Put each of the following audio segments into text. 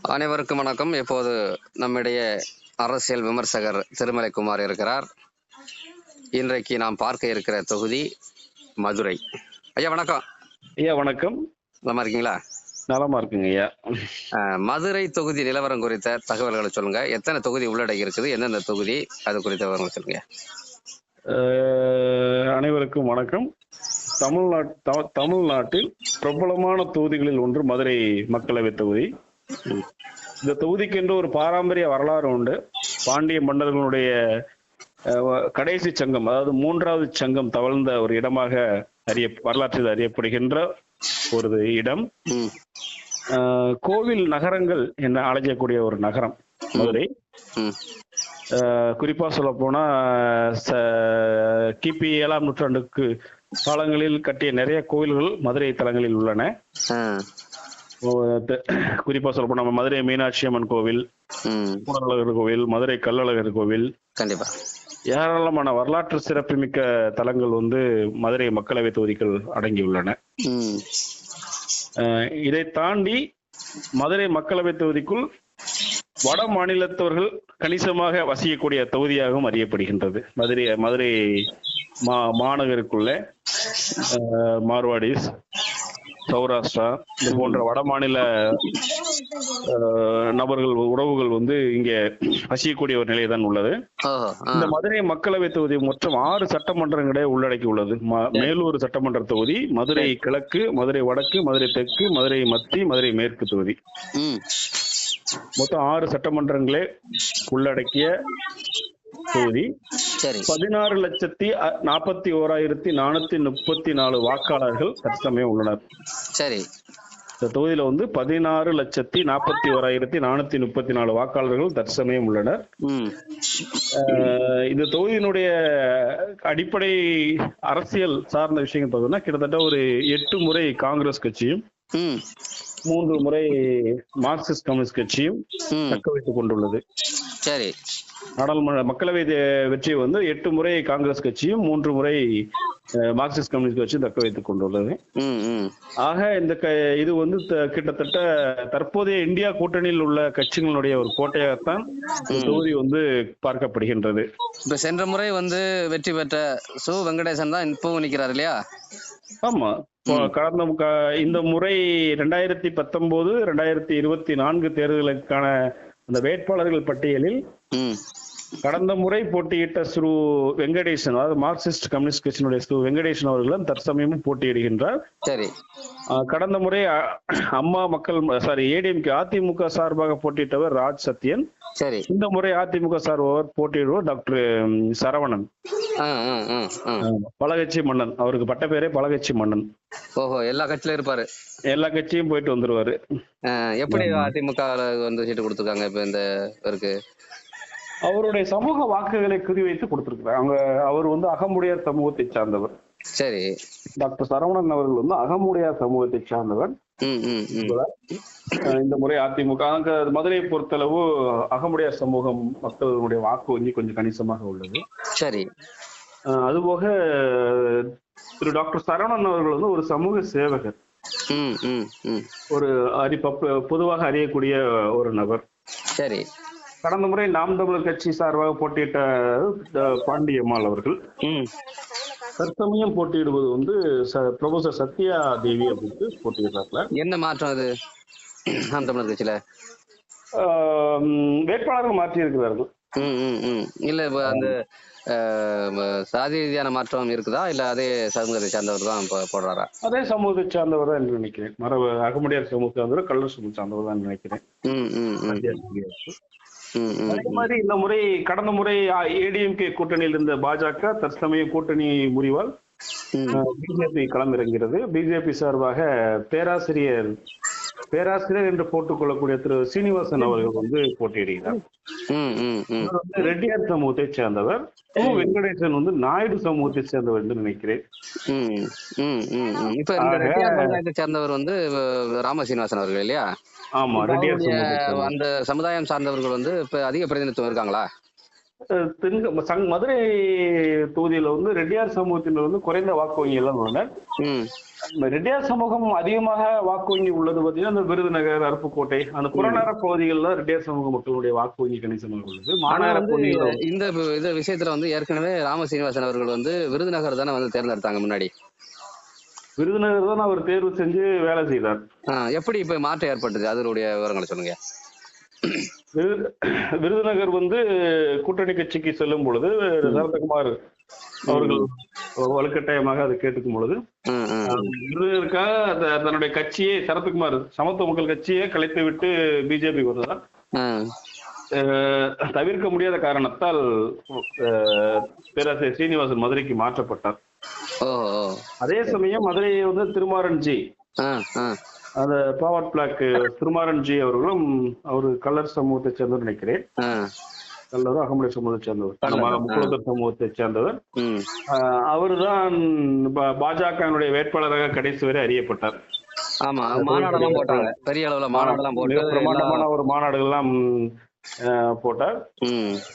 அனைவருக்கும் வணக்கம். இப்போது நம்மிடையே அரசியல் விமர்சகர் திருமலைக்குமார் இருக்கிறார். இன்றைக்கு நாம் பார்க்க இருக்கிற தொகுதி மதுரை. ஐயா வணக்கம். ஐயா வணக்கம். நல்லா இருக்கீங்களா? நலமா இருக்குங்க ஐயா. மதுரை தொகுதி நிலவரம் குறித்த தகவல்களை சொல்லுங்க. எத்தனை தொகுதி உள்ளடங்கி இருக்குது? எந்தெந்த தொகுதி? அது குறித்த விவரங்களை சொல்லுங்க. அனைவருக்கும் வணக்கம். தமிழ்நாட் தமிழ்நாட்டில் பிரபலமான தொகுதிகளில் ஒன்று மதுரை மக்களவை தொகுதி. இந்த தொகுதிக்கு என்று ஒரு பாரம்பரிய வரலாறு உண்டு. பாண்டிய மன்னர்களுடைய கடைசி சங்கம் அதாவது மூன்றாவது சங்கம் தவழ்ந்த ஒரு இடமாக அறிய வரலாற்றில் அறியப்படுகின்ற ஒரு இடம். கோவில் நகரங்கள் என அழைக்கக்கூடிய ஒரு நகரம் மதுரை. குறிப்பா சொல்ல போனா கிபி ஏழாம் நூற்றாண்டுக்கு காலங்களில் கட்டிய நிறைய கோயில்கள் மதுரை தலங்களில் உள்ளன. குறிப்பா சொல்ல போனா நம்ம மதுரை மீனாட்சி அம்மன் கோவில் ம். கூடலழகர் கோவில் மதுரை கல்லழகர் கோவில். கண்டிப்பா. ஏராளமான வரலாற்று சிறப்புமிக்க தலங்கள் வந்து மதுரை மக்களவை தொகுதிகள் அடங்கியுள்ளன. இதை தாண்டி மதுரை மக்களவை தொகுதிக்குள் வட மாநிலத்தவர்கள் கணிசமாக வசிக்கக்கூடிய தொகுதியாகவும் அறியப்படுகின்றது. மதுரை மதுரை மா மாநகருக்குள்ள மார்வாடிஸ் சௌராஷ்டிரா இது போன்ற வட மாநில அஹ், நபர்கள் உறவுகள் வந்து இங்கே வசிக்கக்கூடிய ஒரு நிலை தான் உள்ளது. இந்த மதுரை மக்களவை தொகுதி மொத்தம் ஆறு சட்டமன்றங்களே உள்ளடக்கி உள்ளது மேலூர் சட்டமன்ற தொகுதி மதுரை கிழக்கு மதுரை வடக்கு மதுரை தெற்கு மதுரை மத்தி மதுரை மேற்கு தொகுதி. மொத்தம் ஆறு சட்டமன்றங்களே உள்ளடக்கிய தொகுதி. பதினாறு லட்சத்தி நாற்பத்தி ஓராயிரத்தி நானூத்தி முப்பத்தி நாலு வாக்காளர்கள் தற்சமயம் உள்ளனர். சரி. இந்த தொகுதியில வந்து பதினாறு லட்சத்தி நாற்பத்தி ஓராயிரத்தி நானூத்தி முப்பத்தி நாலு வாக்காளர்கள் தற்சமயம் உள்ளனர். இந்த தொகுதியினுடைய அடிப்படை அரசியல் சார்ந்த விஷயங்கள் பார்த்தோம்னா கிட்டத்தட்ட ஒரு எட்டு முறை காங்கிரஸ் கட்சியும் மூன்று முறை மார்க்சிஸ்ட் கம்யூனிஸ்ட் கட்சியும் தக்க வைத்துக் கொண்டுள்ளது. சரி. நாடாளுமன்ற மக்களவை தே- வெற்றி வந்து எட்டு முறை காங்கிரஸ் கட்சியும் மூன்று முறை மார்க்சிஸ்ட் கம்யூனிஸ்ட் கட்சியும் தக்க வைத்துக் கொண்டுள்ளது. ஆக இந்த இது வந்து கிட்டத்தட்ட தற்போதைய இந்தியா கூட்டணியில் உள்ள கட்சிகளுடைய ஒரு கோட்டையாகத்தான் தொகுதி வந்து பார்க்கப்படுகின்றது. இப்ப சென்ற முறை வந்து வெற்றி பெற்ற சு. வெங்கடேசன் தான் இப்பவும் நிக்கிறார் இல்லையா? ஆமா. கடந்த இந்த முறை ரெண்டாயிரத்தி பத்தொன்பது ரெண்டாயிரத்தி இருபத்தி நான்கு தேர்தலுக்கான அந்த வேட்பாளர்கள் பட்டியலில் கடந்த முறை போட்டியிட்ட ஸ்ரீ வெங்கடேசன் அதாவது மார்க்சிஸ்ட் கம்யூனிஸ்ட் கட்சியினுடைய ஸ்ரீ வெங்கடேசன் அவர்களும் தற்சமயமும் போட்டியிடுகின்றார். சரி. கடந்த முறை அம்மா மக்கள் சாரி ஏடிஎம்கே அதிமுக சார்பாக போட்டியிட்டவர் ராஜ் சத்யன். சரி. இந்த முறை அதிமுக சார்பாக போட்டியிடுவோர் டாக்டர் சரவணன். பலகட்சி மன்னன். அவருக்கு பட்ட பேரே பலகட்சி மன்னன். ஓஹோ எல்லா கட்சியிலும் இருப்பாரு. எல்லா கட்சியும் போயிட்டு வந்துருவாரு. எப்படி அதிமுக வந்து சீட்டு கொடுத்துருக்காங்க இப்ப இந்த இவருக்கு? அவருடைய சமூக வாக்குகளை குறிவைத்து கொடுத்திருக்கிறார். அவங்க அவர் வந்து அகமுடையார் சமூகத்தை சார்ந்தவர். சரி. டாக்டர் சரவணன் அவர்கள் வந்து அகமுடையார் சமூகத்தை சார்ந்தவர். இந்த முறை அதிமுக அங்க மதுரையை பொறுத்தளவு அகமுடையார் சமூகம் மக்களுடைய வாக்கு வங்கி கொஞ்சம் கணிசமாக உள்ளது. சரி. அதுபோக திரு டாக்டர் சரவணன் அவர்கள் வந்து ஒரு சமூக சேவகர். ஒரு அறி பொதுவாக அறியக்கூடிய ஒரு நபர். சரி. கடந்த முறை நாம் தமிழர் கட்சி சார்பாக போட்டியிட்ட பாண்டியம்மாள் அவர்கள். தற்சமயம் போட்டியிடுவது வந்து ப்ரொஃபசர் சத்யா தேவி அப்படின்னு போட்டியிடுறாங்க என்ன மாற்றம் அது? நாம் தமிழர் கட்சியில? வேட்பாளர்கள் மாற்றி இருக்கிறார்கள் இல்ல இப்ப அந்த சாதி ரீதியான மாற்றம் இருக்குதா? இல்ல அதே சமூகத்தை சார்ந்தவர் தான் போடுறாரா? அதே சமூகத்தை சார்ந்தவர் தான் என்று நினைக்கிறேன். மரபு அகமுடையார் சமூகத்தை சார்ந்தவர் கல்லூர் சமூகம் சார்ந்தவர் தான் நினைக்கிறேன். அதே மாதிரி இந்த முறை கடந்த முறை ஏடிஎம்கே கூட்டணியில் இருந்த பாஜக தற்சமயம் கூட்டணி முறிவால் பிஜேபி களமிறங்கிறது பிஜேபி சார்பாக பேராசிரியர் பேராசிரியர் என்று போட்டுக் கொள்ளக்கூடிய திரு சீனிவாசன் அவர்கள் வந்து போட்டியிடுகிறார். வந்து ரெட்டியார் சமூகத்தை சேர்ந்தவர். கு. வெங்கடேசன் வந்து நாயுடு சமூகத்தை சேர்ந்தவர் என்று நினைக்கிறேன். இப்ப இந்த ரெட்டியார் சமுதாயத்தை சேர்ந்தவர் வந்து அஹ், ராமசீனிவாசன் அவர்கள் இல்லையா? ஆமா ரெட்டியார். அந்த சமுதாயம் சார்ந்தவர்கள் வந்து இப்ப அதிக பிரதிநிதித்துவம் இருக்காங்களா? தென்க சங் மதுரை தொகுதியில வந்து ரெட்டியார் சமூகத்தினர் வந்து குறைந்த வாக்கு வங்கி எல்லாம் இந்த ரெட்டியார் சமூகம் அதிகமாக வாக்கு வங்கி உள்ளது பார்த்தீங்கன்னா அந்த விருதுநகர் அருப்புக்கோட்டை அந்த புறநகர பகுதிகளில் ரெட்டியார் சமூக மக்களுடைய வாக்கு வங்கி கணிசமாக உள்ளது. மாநகர இந்த இந்த விஷயத்துல வந்து ஏற்கனவே ராம சீனிவாசன் அவர்கள் வந்து விருதுநகர் தானே வந்து தேர்ந்தெடுத்தாங்க முன்னாடி? விருதுநகர் தான் அவர் தேர்வு செஞ்சு வேலை செய்தார். எப்படி இப்ப மாற்றம் ஏற்பட்டது? அதனுடைய விவரங்களை சொல்லுங்க. விருதுநகர் வந்து கூட்டணி கட்சிக்கு செல்லும் பொழுது சரத்குமார் அவர்கள் வலுக்கட்டாயமாக அதை கேட்டுக்கும் பொழுது. விருதுநகருக்காக தன்னுடைய கட்சியை சரத்குமார் சமத்துவ மக்கள் கட்சியை கலைத்து விட்டு பிஜேபி அஹ், தவிர்க்க முடியாத காரணத்தால் பேராசிரியர் ஸ்ரீனிவாசன் மதுரைக்கு மாற்றப்பட்டார். அதே சமயம் மதுரையை வந்து திருமாரன்ஜி. அந்த பாவட் பிளாக் திருமாரன்ஜி அவர்களும் அவர் கல்லர் சமூகத்தை சேர்ந்தவர் நினைக்கிறேன். கல்லரும் அகமுடைய சமூகத்தை சேர்ந்தவர். முக்குளத்தூர் சமூகத்தை சேர்ந்தவர். அவர் தான் பாஜகவினுடைய வேட்பாளராக கடைசி வரை அறியப்பட்டார். ஆமா மாநாடெல்லாம் போட்டாங்க. பெரிய அளவுல மாநாடெல்லாம் போட்டு பிரமாண்டமான ஒரு மாநாடுகள்லாம் போட்டார்.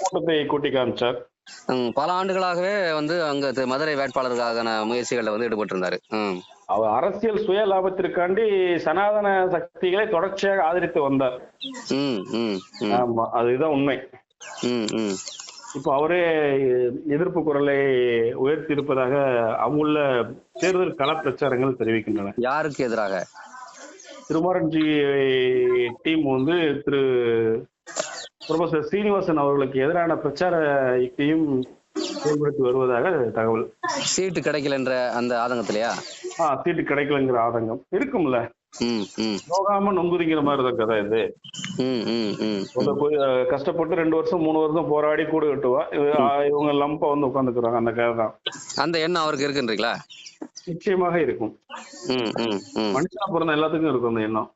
கூட்டத்தை கூட்டி காமிச்சார். பல ஆண்டுகளாகவே வந்து அங்க மதுரை வேட்பாளருக்கான முயற்சிகள்ல வந்து ஈடுபட்டு இருந்தாரு ம். அவர் அரசியல் சுய லாபத்திற்காண்டி சனாதன சக்திகளை தொடர்ச்சியாக ஆதரித்து வந்தார். ஆமா அதுதான் உண்மை. ம், ம். இப்போ அவரே எதிர்ப்பு குரலை உயர்த்தி இருப்பதாக அங்குள்ள தேர்தல் கள பிரச்சாரங்கள் தெரிவிக்கின்றன. யாருக்கு எதிராக? திருமாரன்ஜி டீம் வந்து திரு. ப்ரொஃபசர் சீனிவாசன் அவர்களுக்கு எதிரான பிரச்சார யுக்தியும் செயல்படுத்தி வருவதாக தகவல். சீட்டு கிடைக்கலன்ற அந்த ஆதங்கத்திலயா? ஆ சீட்டு கிடைக்கலங்கிற ஆதங்கம். இருக்கும்ல. ம், ம், நோகாம நொங்குதிங்கிற மாதிரி தான் கதை இது. கஷ்டப்பட்டு ரெண்டு வருஷம் மூணு வருஷம் போராடி கூடு ஆ, இவங்க லம்பா வந்து உட்காந்துக்கிறாங்க அந்த கதை தான். அந்த எண்ணம் அவருக்கு இருக்குன்றீங்களா? நிச்சயமாக இருக்கும். மனுஷனா பிறந்த எல்லாத்துக்கும் இருக்கும் அந்த எண்ணம்.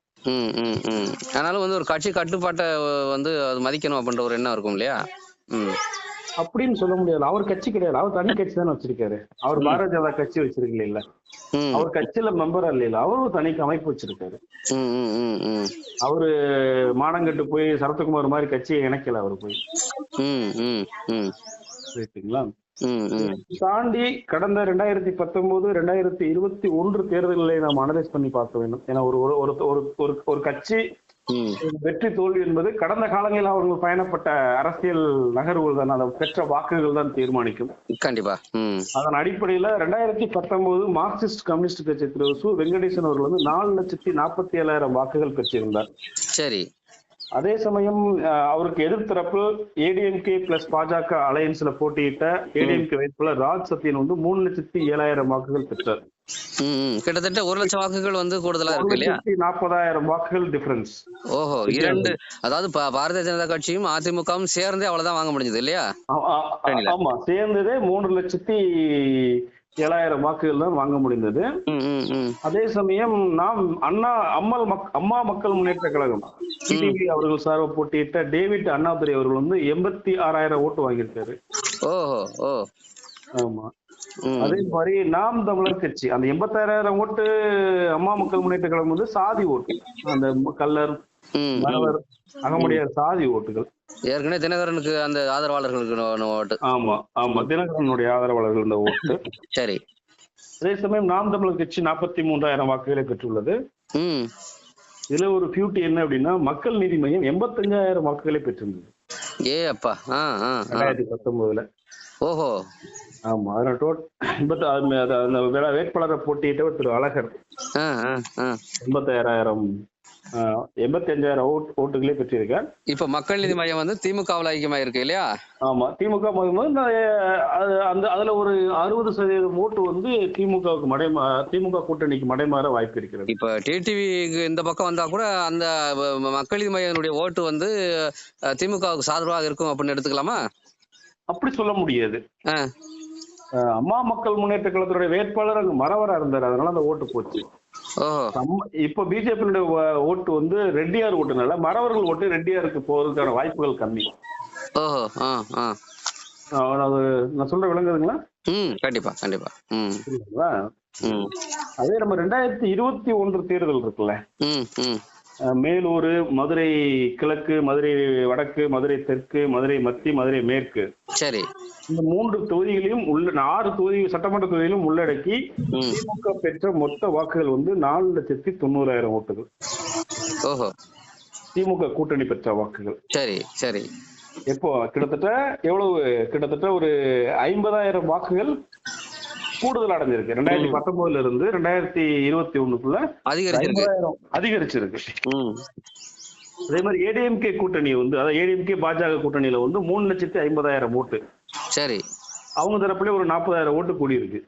ஆனாலும் வந்து ஒரு கட்சி கட்டுப்பாட்டை வந்து அது மதிக்கணும் அப்படின்ற ஒரு எண்ணம் இருக்கும் இல்லையா? அப்படின்னு சொல்ல முடியாது. அவர் கட்சி கிடையாது. அவர் தனி கட்சி தானே வச்சிருக்காரு. அவர் பாரதிய ஜனதா கட்சி வச்சிருக்கல இல்ல அவர் கட்சியில மெம்பரா இல்ல அவரும் தனி அமைப்பு வச்சிருக்காரு. அவரு மானங்கட்டு போய் சரத்குமார் மாதிரி கட்சியை இணைக்கல அவர் போய். ம். தாண்டி கடந்த ரெண்டாயிரத்தி பத்தொன்பது ரெண்டாயிரத்தி இருபத்தி ஒன்று தேர்தல்களை நாம் அனலைஸ் பண்ணி பார்க்க வேண்டும். ஏன்னா ஒரு ஒரு ஒரு ஒரு கட்சி. வெற்றி தோல்வி என்பது கடந்த காலங்களில் அவர்கள் பயணப்பட்ட அரசியல் நகர்வுகள் தான். அதை பெற்ற வாக்குகள் தான் தீர்மானிக்கும். கண்டிப்பா. அதன் அடிப்படையில ரெண்டாயிரத்தி பத்தொன்பது மார்க்சிஸ்ட் கம்யூனிஸ்ட் கட்சி திரு. சு. வெங்கடேசன் அவர்கள் வந்து நாலு லட்சத்தி நாற்பத்தி ஏழாயிரம் வாக்குகள் பெற்றிருந்தார். சரி. அதே சமயம் அவருக்கு எதிர்த்தரப்பு ஏடிஎம்கே பிளஸ் பாஜக அலையன்ஸ்ல போட்டியிட்ட ஏடிஎம்கே வேட்பாளர் ராஜ் சத்யன் வந்து மூணு லட்சத்தி ஏழாயிரம் வாக்குகள் பெற்றார். கிட்டத்தட்ட ஒரு லட்சம் வாக்குகள் வந்து கூடுதலா இருக்கு இல்லையா? நாற்பதாயிரம் வாக்குகள் டிஃபரன்ஸ் ஓஹோ இரண்டு அதாவது பாரதிய ஜனதா கட்சியும் அதிமுகவும் சேர்ந்தே அவ்வளவுதான் வாங்க முடிஞ்சது இல்லையா? ஆமா சேர்ந்ததே மூன்று லட்சத்தி ஏழாயிரம் வாக்குகள் தான் வாங்க முடிந்தது. அதே சமயம் நாம் அண்ணா அம்மல் மக் அம்மா மக்கள் முன்னேற்ற கழகம் டிடிவி அவர்கள் சார்பு போட்டியிட்ட டேவிட் அண்ணாதுரை அவர்கள் வந்து எண்பத்தி ஆறாயிரம் ஓட்டு வாங்கியிருக்காரு. ஓஹோ ஓ. ஆமா. அதே மாதிரி நாம் தமிழர் கட்சி அந்த எண்பத்தாயிரம் ஓட்டு அம்மா மக்கள் முன்னேற்ற கழகம் வந்து சாதி ஓட்டு. அந்த கல்லர் ம், ம். மறவர் அகமுடையார் சாதி ஓட்டுகள். ஏற்கனவே தினகரனுக்கு அந்த ஆதரவாளர்களுக்கு ஓட்டு. ஆமா ஆமா. தினகரனுடைய ஆதரவாளர்கள் ஓட்டு. சரி. அதே சமயம் நாம் தமிழர் கட்சி நாற்பத்தி மூன்றாயிரம் வாக்குகளை பெற்றுள்ளது. இதுல ஒரு பியூட்டி என்ன அப்படின்னா மக்கள் நீதி மையம் எண்பத்தஞ்சாயிரம் வாக்குகளை பெற்றிருந்தது. ஏ அப்பா. ரெண்டாயிரத்தி பத்தொன்பதுல. ஓஹோ. ஆமா அதுல டோட் எண்பத்தி அந்த வேட்பாளரை போட்டியிட்டவர் திரு அழகர். எண்பத்தாயிரம் எண்பத்தி அஞ்சாயிரம் ஓட் ஓட்டுகளே பெற்றிருக்கார். இப்ப மக்கள் நீதி மையம் வந்து திமுகவில் ஐக்கியமா இருக்கு இல்லையா? ஆமா திமுக அந்த அதுல ஒரு அறுபது சதவீதம் ஓட்டு வந்து திமுகவுக்கு மடைமா திமுக கூட்டணிக்கு மடைமாற வாய்ப்பு இருக்கிறது. இப்ப டிடிவி இந்த பக்கம் வந்தா கூட அந்த மக்கள் நீதி மையனுடைய ஓட்டு வந்து திமுகவுக்கு சாதகமாக இருக்கும் அப்படின்னு எடுத்துக்கலாமா? அப்படி சொல்ல முடியாது. அம்மா மக்கள் முன்னேற்ற கழகத்துடைய வேட்பாளர் அங்க மறவரா இருந்தார். அதனால அந்த ஓட்டு போச்சு. இப்ப பிஜேபியினுடைய ஓட்டு வந்து ரெட்டியார் ஓட்டுனால மறவர்கள் ஓட்டு ரெட்டியாருக்கு போவதற்கான வாய்ப்புகள் கம்மி. நான் சொல்ற விளங்குதுங்களா ம் கண்டிப்பா கண்டிப்பா. ம். அதே நம்ம ரெண்டாயிரத்தி இருபத்தி ஒன்று தேர்தல் இருக்குல்ல? மேலூர் மதுரை கிழக்கு மதுரை வடக்கு மதுரை தெற்கு மதுரை மத்தி மதுரை மேற்கு. சரி. இந்த மூன்று தொகுதிகளையும் உள்ள ஆறு தொகுதி சட்டமன்ற தொகுதியிலும் உள்ளடக்கி திமுக பெற்ற மொத்த வாக்குகள் வந்து நாலு லட்சத்தி தொண்ணூறாயிரம் ஓட்டுகள். ஓஹோ. திமுக கூட்டணி பெற்ற வாக்குகள். சரி சரி. எப்போ? கிட்டத்தட்ட எவ்வளவு? கிட்டத்தட்ட ஒரு ஐம்பதாயிரம் வாக்குகள் கூடுதல் அடைஞ்சிருக்கு. ரெண்டாயிரத்தி பத்தொன்பதுல இருந்து ரெண்டாயிரத்தி இருபத்தி ஒண்ணுக்குள்ள அதிகரிச்சிருக்கு. அதிகரிச்சிருக்கு அதே மாதிரி ஏடிஎம்கே கூட்டணி வந்து அதாவது ஏடிஎம்கே பாஜக கூட்டணியில வந்து மூணு லட்சத்தி ஐம்பதாயிரம் ஓட்டு. சரி. அவங்க தரப்புல ஒரு நாற்பதாயிரம் ஓட்டு கூடியிருக்கு.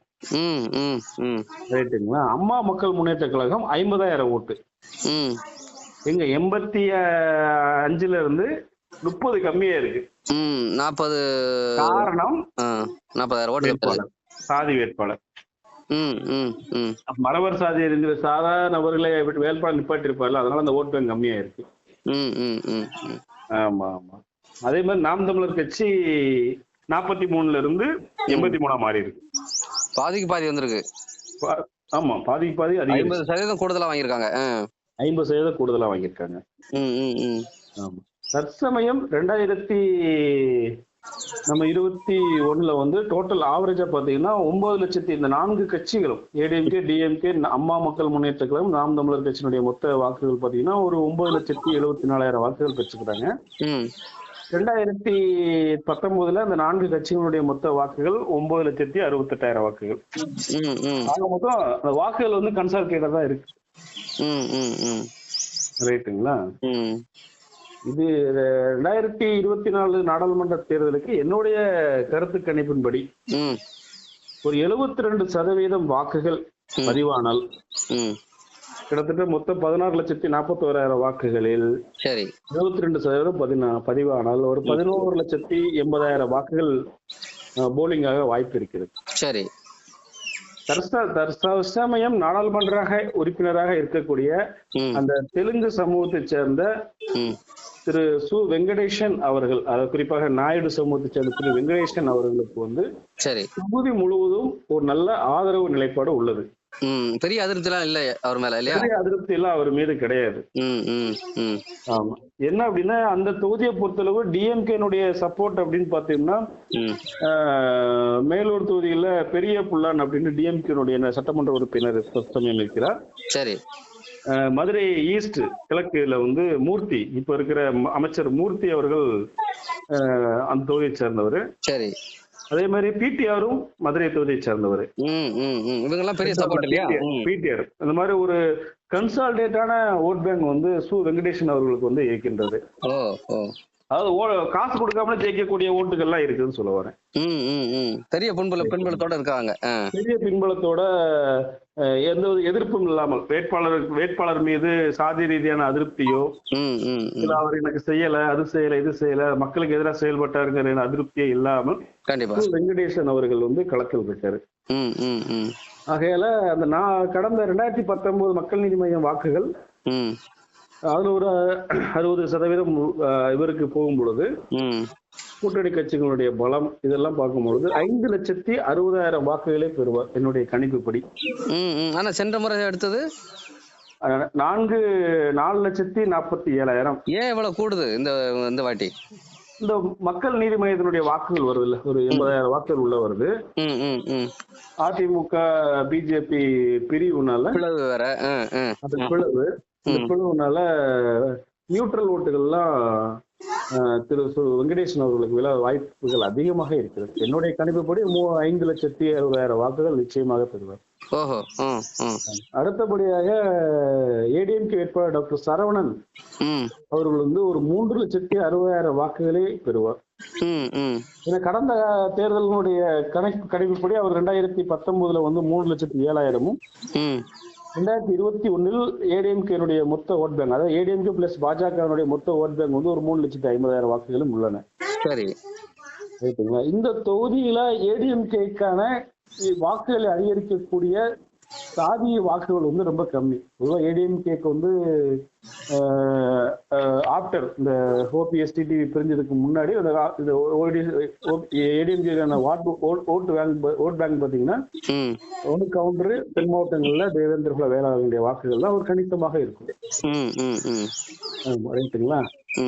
ரைட்டுங்களா? அம்மா மக்கள் முன்னேற்ற கழகம் ஐம்பதாயிரம் ஓட்டு. எங்க எண்பத்தி அஞ்சுல இருந்து முப்பது கம்மியா இருக்கு. நாற்பது காரணம் நாற்பதாயிரம் ஓட்டு சாதி வேட்பாளர். மறவர் சாதி இருக்கிற சாதாரண நபர்களை வேட்பாளர் நிப்பாட்டிருப்பார்ல அதனால அந்த ஓட்டு பேங்க் கம்மியா இருக்கு ஆமா ஆமா. அதே மாதிரி நாம் தமிழர் கட்சி நாற்பத்தி மூணுல இருந்து எண்பத்தி மூணா மாறி இருக்கு. பாதிக்கு பாதி வந்திருக்கு. ஆமா பாதிக்கு பாதி ஐம்பது சதவீதம் கூடுதலா வாங்கியிருக்காங்க. ஐம்பது சதவீதம் கூடுதலா வாங்கியிருக்காங்க. ஆமா. தற்சமயம் ரெண்டாயிரத்தி நம்ம இருபத்தி ஒண்ணுல வந்து டோட்டல் ஆவரேஜா பாத்தீங்கன்னா ஒன்பது லட்சத்தி இந்த நான்கு கட்சிகளும் ஏடிஎம்கே டிஎம்கே அம்மா மக்கள் முன்னேற்ற கழகம் நாம் தமிழர் கட்சியினுடைய மொத்த வாக்குகள் பாத்தீங்கன்னா ஒரு ஒன்பது லட்சத்தி எழுபத்தி நாலாயிரம் வாக்குகள் பெற்றுக்கிறாங்க ரெண்டாயிரத்தி பத்தொன்பதுல அந்த நான்கு கட்சிகளுடைய மொத்த வாக்குகள் ஒன்பது லட்சத்தி அறுபத்தெட்டாயிரம் வாக்குகள். ஆக மொத்தம் அந்த வாக்குகள் வந்து கன்சால்டேட்டா தான் இருக்கு. ரைட்டுங்களா இது ரெண்டாயிரத்தி இருபத்தி நாலு நாடாளுமன்ற தேர்தலுக்கு என்னுடைய கருத்து கணிப்பின்படி ஒரு 72% ரெண்டு சதவீதம் வாக்குகள் பதிவானால் கிட்டத்தட்ட மொத்தம் பதினாறு லட்சத்தி நாற்பத்தோராயிரம் வாக்குகளில் சரி. இருபத்தி ரெண்டு சதவீதம் பதினா பதிவானால் ஒரு பதினோரு லட்சத்தி எண்பதாயிரம் வாக்குகள் போலிங்காக வாய்ப்பு இருக்கிறது. சரி. தற்ச- தற்சமயம் நாடாளுமன்ற உறுப்பினராக இருக்கக்கூடிய அந்த தெலுங்கு சமூகத்தைச் சேர்ந்த திரு சு வெங்கடேசன் அவர்கள் அதாவது குறிப்பாக நாயுடு சமூகத்தைச் சேர்ந்த திரு வெங்கடேசன் அவர்களுக்கு வந்து சரி. தொகுதி முழுவதும் ஒரு நல்ல ஆதரவு நிலைப்பாடு உள்ளது. பெரிய அதிருப்திலாம் இல்லை அவர் மேல இல்லையா? பெரிய அதிருப்தி எல்லாம் அவர் மீது கிடையாது. ஆமா. என்ன அப்படின்னா அந்த தொகுதியை பொறுத்தளவு டிஎம்கேனுடைய சப்போர்ட் அப்படின்னு பாத்தீங்கன்னா மேலூர் தொகுதியில பெரிய புல்லான் அப்படின்னு டிஎம்கேனுடைய சட்டமன்ற உறுப்பினர் சமயம் இருக்கிறார் சரி. மதுரை ஈஸ்ட் கிழக்குல வந்து மூர்த்தி. இப்ப இருக்கிற அமைச்சர் மூர்த்தி அவர்கள் அந்த தொகுதியை சேர்ந்தவர். சரி. அதே மாதிரி பிடிஆரும் மதுரை தொகுதியை சேர்ந்தவர். பிடிஆர் அந்த மாதிரி ஒரு கன்சால்டேட்டான ஓட் பேங்க் வந்து சு வெங்கடேசன் அவர்களுக்கு வந்து ஓ. அதாவது காசு கொடுக்காமலே ஜெயிக்கக்கூடிய ஓட்டுகள்லாம் இருக்குதுன்னு சொல்ல வரேன். பெரிய பின்புல பின்புலத்தோட இருக்காங்க. பெரிய பின்பலத்தோட எந்த ஒரு எதிர்ப்பும் இல்லாமல் வேட்பாளர் வேட்பாளர் மீது சாதி ரீதியான அதிருப்தியோ இல்ல அவர் எனக்கு செய்யல அது செய்யல இது செய்யல மக்களுக்கு எதிராக செயல்பட்டாருங்கிற அதிருப்தியே இல்லாமல் கண்டிப்பா. வெங்கடேசன் அவர்கள் வந்து களத்தில் இருக்காரு ஆகையால அந்த நான் கடந்த ரெண்டாயிரத்தி பத்தொன்பது மக்கள் நீதி மையம் வாக்குகள் அதுல ஒரு அறுபது சதவீதம் இவருக்கு போகும் பொழுது கூட்டணி கட்சிகளுடைய பலம் இதெல்லாம் பார்க்கும் பொழுது ஐந்து லட்சத்தி அறுபதாயிரம் வாக்குகளை பெறுவார் என்னுடைய கணிப்புப்படி. ஆனா சென்ற முறை எடுத்தது? நான்கு நாலு லட்சத்தி நாற்பத்தி ஏழாயிரம். ஏன் இவ்வளவு கூடுது இந்த இந்த வாட்டி? இந்த மக்கள் நீதி மையத்தினுடைய வாக்குகள் வருது இல்ல ஒரு எண்பதாயிரம் வாக்குகள் உள்ள வருது. அதிமுக பிஜேபி பிரிவுனால பிளவு வேற அந்த பிளவு. இந்த பிளவுனால நியூட்ரல் ஓட்டுகள்லாம் திரு வெங்கடேசன் அவர்களுக்கு விழா வாய்ப்புகள் அதிகமாக இருக்கிறது. என்னுடைய கணிப்புப்படி மூ ஐந்து லட்சத்தி அறுபதாயிரம் வாக்குகள் நிச்சயமாக பெறுவார். அடுத்தபடியாக ஏடிஎம்கே வேட்பாளர் டாக்டர் சரவணன் அவர்கள் வந்து ஒரு மூன்று லட்சத்தி அறுபதாயிரம் வாக்குகளை பெறுவார். கடந்த தேர்தலினுடைய கணக்கு கணிப்புப்படி அவர் ரெண்டாயிரத்தி பத்தொன்பதுல வந்து மூணு லட்சத்தி ஏழாயிரமும் ரெண்டாயிரத்தி இருபத்தி ஒன்னில் ஏடிஎம்கேனுடைய மொத்த ஓட் பேங்க் அதாவது ஏடிஎம்கே பிளஸ் பாஜகவினுடைய மொத்த ஓட் பேங்க் வந்து ஒரு மூணு லட்சத்தி ஐம்பதாயிரம் வாக்குகளும் உள்ளன. சரி. இந்த தொகுதியில ஏடிஎம்கேக்கான வாக்குகளை அதிகரிக்கக்கூடிய சாதி வாக்குகள் வந்து ரொம்ப கம்மி. பொதுவாக ஏடிஎம்கேக்கு வந்து ஆஃப்டர் இந்த ஓபிஎஸ்டிடி பிரிஞ்சதுக்கு முன்னாடி அந்த இந்த ஏடிஎம்கேக்கான வாட்டு ஓட்டு பேங்க் ஓட் பேங்க் பார்த்தீங்கன்னா ஒன்று கவுண்டரு தென் மாவட்டங்கள்ல தேவேந்திர குல வேளாளர்களுடைய வாக்குகள் தான் ஒரு கணிசமாக இருக்கும். ரைட்டுங்களா.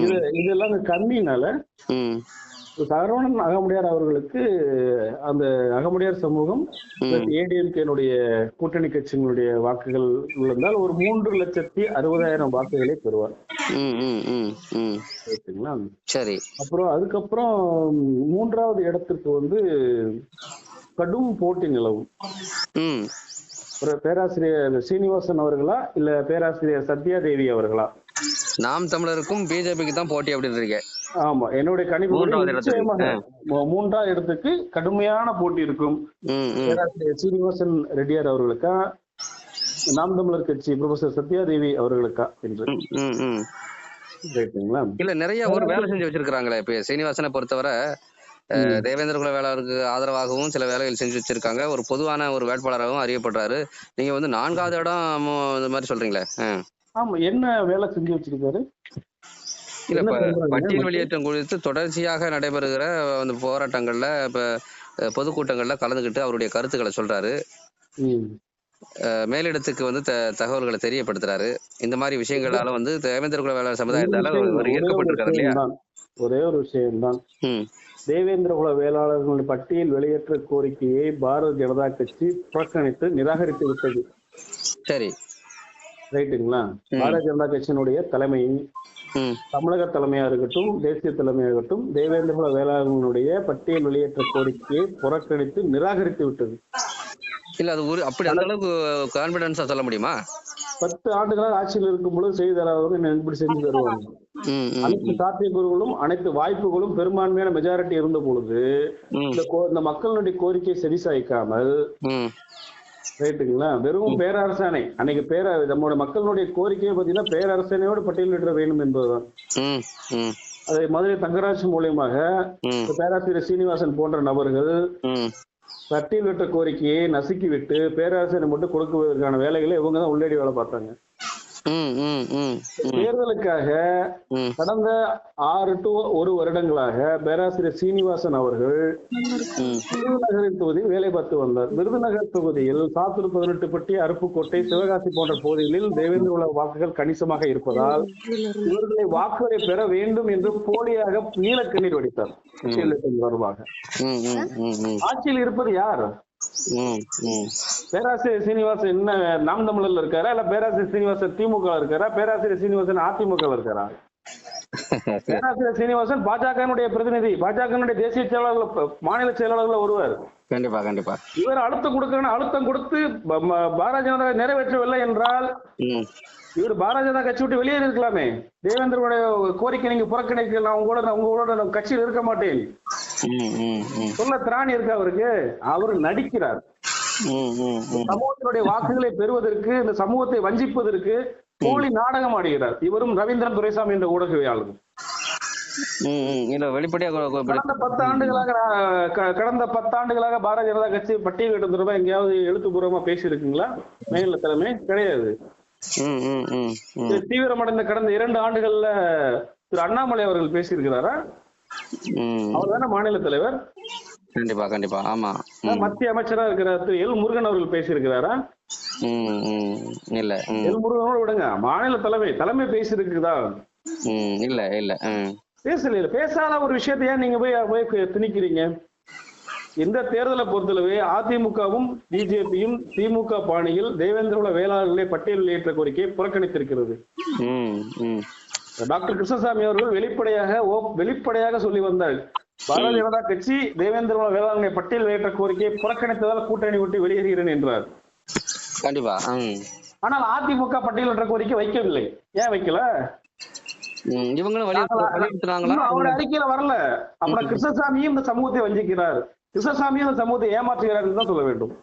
இது இதெல்லாம் கம்மினால சரவணன் அகமுடையார் அவர்களுக்கு அந்த அகமுடையார் சமூகம். ஏடிஎம்கேனுடைய கூட்டணி கட்சிகளுடைய வாக்குகள் இருந்தால் ஒரு மூன்று லட்சத்தி அறுபதாயிரம் வாக்குகளை பெறுவார். சரி. அப்புறம் அதுக்கப்புறம் மூன்றாவது இடத்திற்கு வந்து கடும் போட்டி நிலவும். பேராசிரியர் சீனிவாசன் அவர்களா இல்ல பேராசிரியர் சத்யாதேவி அவர்களா? நாம் தமிழருக்கும் பிஜேபிக்கு தான் போட்டி அப்படின்னு இருக்கேன். ஆமா என்னுடைய கணிப்பு மூன்றாவது இடத்துக்கு. கடுமையான போட்டி இருக்கும். சீனிவாசன் ரெட்டியார் அவர்களுக்கா? நாம் தமிழர் கட்சி ப்ரொஃபசர் சத்யாதேவி அவர்களுக்கா என்று. இல்ல நிறைய ஒரு வேலை செஞ்சு வச்சிருக்காங்களே இப்ப சீனிவாசனை பொறுத்தவரை தேவேந்திர குல வேளாளருக்கு ஆதரவாகவும் சில வேலைகள் செஞ்சு வச்சிருக்காங்க. ஒரு பொதுவான ஒரு வேட்பாளராகவும் அறியப்படுறாரு. நீங்க வந்து நான்காவது இடம் இந்த மாதிரி சொல்றீங்களே. ஆமா என்ன வேலை செஞ்சு வச்சிருக்காரு இல்ல என்ன இப்ப சொல்றாங்க? பட்டியல் வெளியேற்றம் குறித்து தொடர்ச்சியாக நடைபெறுகிற அந்த போராட்டங்கள்ல இப்ப பொதுக்கூட்டங்கள்ல கலந்துக்கிட்டு அவருடைய கருத்துக்களை சொல்றாரு. மேலிடத்துக்கு வந்து தகவல்களை தெரியப்படுத்துறாரு. இந்த மாதிரி விஷயங்களால வந்து தேவேந்திர குல வேளாளர் சமுதாயத்தால ஒரு ஒரே ஒரு ஈர்க்கப்பட்டிருக்காரு இல்லையா? விஷயம்தான். ஒரே ஒரு விஷயம்தான். ம். தேவேந்திர குல வேளாளர்களுடைய பட்டியல் வெளியேற்ற கோரிக்கையை பாரதிய ஜனதா கட்சி புறக்கணித்து நிராகரித்து விட்டது. சரி. ரைட்டுங்களா? பாரதிய ஜனதா கட்சியினுடைய தலைமை தமிழக தலைமையா இருக்கட்டும் தேசிய தலைமையா இருக்கட்டும் தேவேந்திர குல வேளாளர்களுடைய பட்டியல் வெளியேற்ற கோரிக்கையை புறக்கணித்து நிராகரித்து விட்டது. இல்ல அது ஒரு அப்படி அந்த அளவுக்கு கான்பிடன்ஸா சொல்ல முடியுமா? பத்து ஆண்டுகளாக ஆட்சியில் இருக்கும் பொழுது செய்து தராதவங்க இன்னும் இப்படி செஞ்சு தருவாங்க. அனைத்து சாத்தியக்கூறுகளும் அனைத்து வாய்ப்புகளும் பெரும்பான்மையான மெஜாரிட்டி இருந்த பொழுது இந்த மக்களுடைய கோரிக்கையை செவிசாய்க்காமல் ம். ரைட்டுங்களா வெறும் பேரரசாணை. அன்னைக்கு பேர நம்மளோட மக்களுடைய கோரிக்கையை பார்த்தீங்கன்னா பேரரசாணையோடு பட்டியலிட வேண்டும் என்பதுதான் அதை மதுரை தங்கராஜ் மூலியமாக பேராசிரியர் சீனிவாசன் போன்ற நபர்கள் பட்டியலிட்ட கோரிக்கையை நசுக்கி விட்டு பேரரசனை மட்டும் கொடுக்குவதற்கான வேலைகளை இவங்க தான் உள்ளேடி வேலை பார்த்தாங்க. தேர்தலுக்காக கடந்த ஆறு டு ஒரு வருடங்களாக பேராசிரியர் சீனிவாசன் அவர்கள் ம். விருதுநகரின் தொகுதியில் வேலை பார்த்து வந்தார். விருதுநகர் தொகுதியில் சாத்தூர் பதினெட்டு பட்டி அருப்புக்கோட்டை சிவகாசி போன்ற பகுதிகளில் தேவேந்திர குல வாக்குகள் கணிசமாக இருப்பதால் இவர்களை வாக்குகளை பெற வேண்டும் என்று போலியாக நீலக்கண்ணீர் வடித்தார். தொடர்பாக ஆட்சியில் இருப்பது யார்? பேராசிரியர் சீனிவாசன் என்ன நாம் தமிழர்ல இருக்காரா? இல்ல பேராசிரியர் சீனிவாசன் திமுக இருக்காரா? பேராசிரியர் சீனிவாசன் அதிமுக இருக்காரா? பேராசிரியர் சீனிவாசன் பாஜகனுடைய பிரதிநிதி. பாஜகனுடைய தேசிய செயலாளர் மாநில செயலாளர்ல ஒருவர். கண்டிப்பா கண்டிப்பா. இவர் அழுத்தம் கொடுக்கணும் அழுத்தம் கொடுத்து பாரதிய ஜனதா நிறைவேற்றவில்லை என்றால் இவர் பாரதிய ஜனதா கட்சி விட்டு வெளியேறி இருக்கலாமே தேவேந்திரோட கோரிக்கை நீங்க புறக்கணிக்க நான் உங்களோட உங்களோட கட்சியில் இருக்க மாட்டேன். சொல்ல திராணி இருக்கு அவருக்கு. அவர் நடிக்கிறார். சமூகத்தினுடைய வாக்குகளை பெறுவதற்கு இந்த சமூகத்தை வஞ்சிப்பதற்கு போலி நாடகம் ஆடுகிறார். இவரும் ரவீந்திரன் துரைசாமி என்ற ஊடகவியாளரும் கடந்த பத்து ஆண்டுகளாக கடந்த பத்து ஆண்டுகளாக பாரதிய ஜனதா கட்சி பட்டியலிட்ட தொடர்பா எங்கேயாவது எழுத்துப்பூர்வமா பேசியிருக்குங்களா? மேல தலைமை? கிடையாது. தீவிரமடைந்த கடந்த இரண்டு ஆண்டுகள்ல திரு அண்ணாமலை அவர்கள் பேசியிருக்கிறாரா? அவர் தானே மாநில தலைவர். கண்டிப்பா கண்டிப்பா. ஆமா. மத்திய அமைச்சரா இருக்கிற திரு எல் முருகன் அவர்கள் பேசியிருக்கிறாரா? இல்ல எல் முருகனோட விடுங்க. மாநில தலைமை தலைமை பேசியிருக்குதா? இல்ல இல்ல பேசல இல்ல. பேசாத ஒரு விஷயத்தை ஏன் நீங்க போய் போய் திணிக்கிறீங்க? இந்த தேர்தலை பொறுத்தளவு அதிமுகவும் பிஜேபியும் திமுக பாணியில் தேவேந்திர குல வேளாளர்களை பட்டியல் வெளியேற்ற கோரிக்கையை புறக்கணித்திருக்கிறது. டாக்டர் கிருஷ்ணசாமி அவர்கள் வெளிப்படையாக வெளிப்படையாக சொல்லி வந்தார். பாரதிய ஜனதா கட்சி தேவேந்திர வேளாண்மை பட்டியல் வெளியேற்ற கோரிக்கையை புறக்கணித்ததால் கூட்டணி விட்டு வெளியேறுகிறேன் என்றார். கண்டிப்பா. ஆனால் அதிமுக பட்டியலிட்ட கோரிக்கை வைக்கவில்லை. ஏன் வைக்கல? இவங்களும் அவருடைய அறிக்கையில வரல. அப்புறம் கிருஷ்ணசாமியும் இந்த சமூகத்தை வஞ்சிக்கிறார். கிருஷ்ணசாமியும் இந்த சமூகத்தை ஏமாற்றுகிறார் என்று தான் சொல்ல வேண்டும்.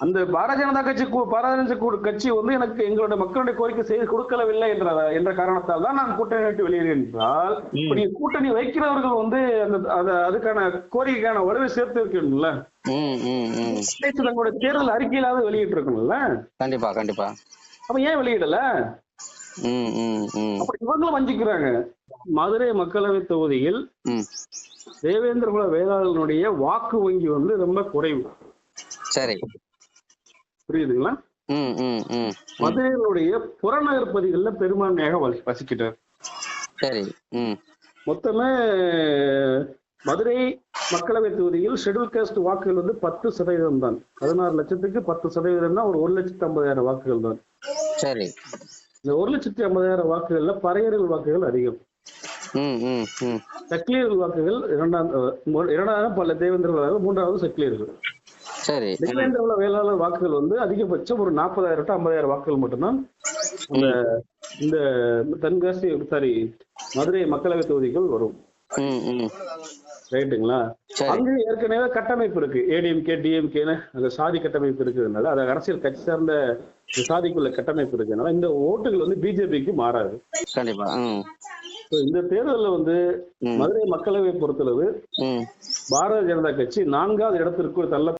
அந்த பாரதிய ஜனதா கட்சி பாரதிய ஜனதா கட்சி வந்து எனக்கு எங்களுடைய மக்களுடைய கோரிக்கை செய்து கொடுக்கவில்லை என்ற என்ற காரணத்தால் தான் நான் கூட்டணி விட்டு வெளியேறேன் என்றால் நீங்க கூட்டணி வைக்கிறவர்கள் வந்து அந்த அத- அதுக்கான கோரிக்கைக்கான வலுவை சேர்த்து இருக்கணும்ல தங்களுடைய தேர்தல் அறிக்கையிலாவது வெளியிட்டு இருக்கணும்ல கண்டிப்பா கண்டிப்பா. அப்ப ஏன் வெளியிடல? அப்ப இவங்களும் வஞ்சிக்கிறாங்க. மதுரை மக்களவை தொகுதியில் ம். தேவேந்திர குல வேளாளர்களுடைய வாக்கு வங்கி வந்து ரொம்ப குறைவு. சரி. புரியுதுங்களா. மதுரையினுடைய புறநகர் பகுதிகளில் பெரும்பான்மையாக வசி- வசிக்கிறார் சரி மொத்தமே மதுரை மக்களவை தொகுதியில் ஷெட்யூல் காஸ்ட் வாக்குகள் வந்து பத்து சதவீதம் தான். பதினாறு லட்சத்துக்கு பத்து சதவீதம்னா ஒரு ஒரு லட்சத்து ஐம்பதாயிரம் வாக்குகள் தான். சரி. இந்த ஒரு லட்சத்தி ஐம்பதாயிரம் வாக்குகள்ல பறையர்கள் வாக்குகள் அதிகம். சக்லியர்கள் வாக்குகள் இரண்டாம் இரண்டாயிரம் பல தேவேந்திரர்கள் மூன்றாவது சக்லியர்கள் சரி ம் தேவேந்திர வேளாளர் வாக்குகள் வந்து அதிகபட்சம் ஒரு நாற்பதாயிரம் டு ஐம்பதாயிரம் வாக்குகள் மட்டும்தான். இந்த இந்த தென்காசி சாரி மதுரை மக்களவை தொகுதிகள் வரும். ரைட்டுங்களா? அங்க ஏற்கனவே கட்டமைப்பு இருக்கு. ஏடிஎம்கே டிஎம்கேன்னு அந்த சாதி கட்டமைப்பு இருக்கிறதுனால அது அரசியல் கட்சி சார்ந்த சாதிக்குள்ள கட்டமைப்பு இருக்கிறதுனால இந்த ஓட்டுகள் வந்து பிஜேபிக்கு மாறாது. கண்டிப்பா இந்த தேர்தலில் வந்து மதுரை மக்களவை பொறுத்தளவு பாரதிய ஜனதா கட்சி நான்காவது இடத்திற்கு தள்ள